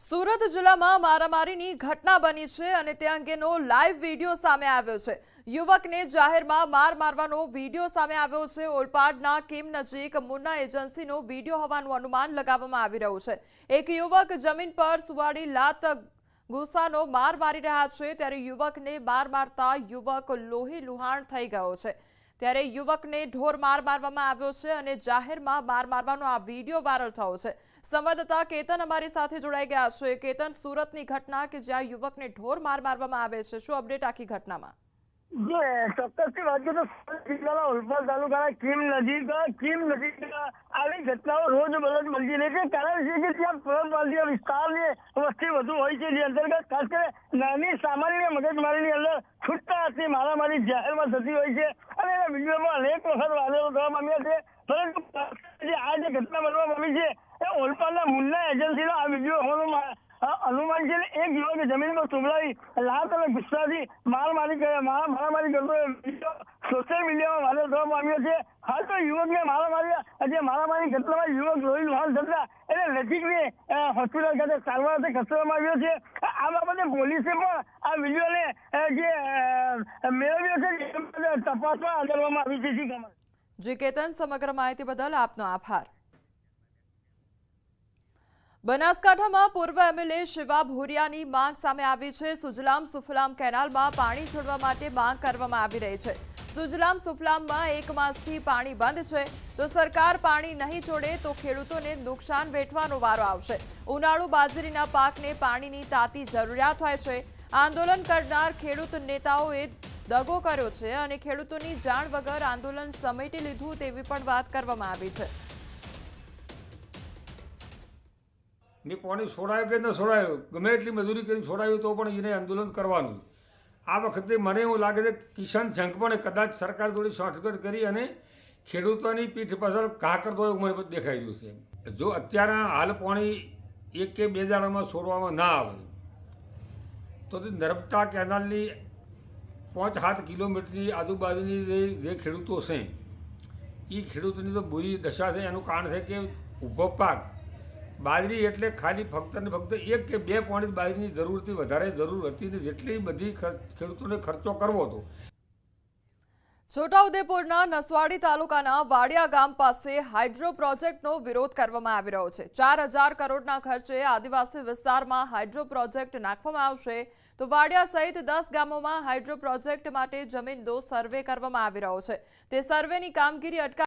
સુરત જિલ્લામાં મારામારીની ઘટના બની છે અને તે અંગેનો લાઈવ વીડિયો સામે આવ્યો છે. યુવકને જાહેરમાં માર મારવાનો વીડિયો સામે આવ્યો છે. ઓલપાડના કિમ નજીક મુન્ના એજન્સીનો વીડિયો હોવાનું અનુમાન લગાવવામાં આવી રહ્યું છે. એક યુવક જમીન પર સુવાડી લાત ગુસ્સાનો માર મારી રહ્યા છે. ત્યારે યુવકને માર મારતા યુવક લોહી લુહાણ થઈ ગયો છે. ત્યારે યુવકને ઢોર માર મારવામાં આવ્યો છે અને જાહેરમાં માર મારવાનો આ વીડિયો વાયરલ થયો છે. સંવાદદાતા કેતન અમારી સાથે જોડાઈ ગયા છે. કેતન, સુરતની ઘટના કે જ્યાં યુવકને ઢોર માર મારવામાં આવે છે, શું અપડેટ આખી ઘટનામાં? વધુ હોય છે. જે અંતર્ગત ખાસ નાની સામાન્ય મગજમારીની અંદર છૂટતા હાથની મારામારી જાહેરમાં થતી હોય છે. અને વિડીયોમાં અનેક વખત વાયરલ થવા માંગ્યા છે પરંતુ આ જે ઘટના બનવા પામી છે, એ ઓલપાડના મુન્ના એજન્સીનો આ વીડિયો હોવાનો અનુમાન છે એક યુવકે જમીન પર સુભળાવી લાત અને ગુસ્સાથી માર મારી કરે માર મારામારી કરતો સોશિયલ મીડિયામાં વાયરલ થવા પામ્યો છે. હાલ તો યુવકને મારામારી જે મારામારી ઘટનામાં યુવક લોહી લોહાલ થતા એને નજીકની હોસ્પિટલ ખાતે સારવાર ખસેડવામાં આવ્યો છે. આ બાબતે પોલીસે પણ આ વિડીયોને જે મેળવ્યો છે તપાસમાં આદરવામાં આવી છે. જી કેતન, સમગ્ર માહિતી બદલ આપનો આભાર. બનાસકાંઠામાં પૂર્વ એમએલએ શિવા ભોરિયાની માંગ સામે આવી છે. સુજલામ સુફલામ કેનાલમાં પાણી છોડવા માટે માંગ કરવામાં આવી રહી છે. સુજલામ સુફલામમાં એક માસથી પાણી બંધ છે. તો સરકાર પાણી નહીં છોડે તો ખેડૂતોને નુકસાન વેઠવાનો વારો આવશે. ઉનાળુ બાજરીના પાકને પાણીની તાતી જરૂરિયાત હોય છે. આંદોલન કરનાર ખેડૂત નેતાઓએ દગો કર્યો છે અને ખેડૂતોની જાણ વગર આંદોલન સમેટી લીધું તેવી પણ વાત કરવામાં આવી છે. પાણી છોડાયું કે ન છોડાયું, ગમે એટલી મજૂરી કરીને છોડાયું તો પણ એને આંદોલન કરવાનું આ વખતે મને એવું લાગે છે કિસાન સંઘ પણ કદાચ સરકાર જોડે શોર્ટકટ કરી અને ખેડૂતોની પીઠ પાછળ ઘા કરતો એવું મને દેખાઈ રહ્યું છે. જો અત્યારે હાલ પાણી એક કે બે દાડામાં છોડવામાં ના આવે, તો તે નર્મદા કેનાલની પાંચ સાત કિલોમીટરની આજુબાજુની જે જે ખેડૂતો છે એ ખેડૂતોની તો બુરી દશા છે. એનું કારણ છે કે ઊભો પાક બાજરી એટલે ખાલી ફક્ત ને ફક્ત એક કે બે પોણી બાજરીની જરૂરથી વધારે જરૂર હતી ને જેટલી બધી ખેડૂતોને ખર્ચો કરવો હતો. છોટાઉદેપુરના નસવાડી તાલુકાના વાડિયા ગામ પાસે હાઇડ્રો પ્રોજેક્ટનો વિરોધ કરવામાં આવી રહ્યો છે. ચાર હજાર કરોડના ખર્ચે આદિવાસી વિસ્તારમાં હાઇડ્રો પ્રોજેક્ટ નાખવામાં આવશે તો વાડિયા સહિત દસ ગામોમાં હાઇડ્રો પ્રોજેક્ટ માટે જમીનનો સર્વે કરવામાં આવી રહ્યો છે. તે સર્વેની કામગીરી અટકા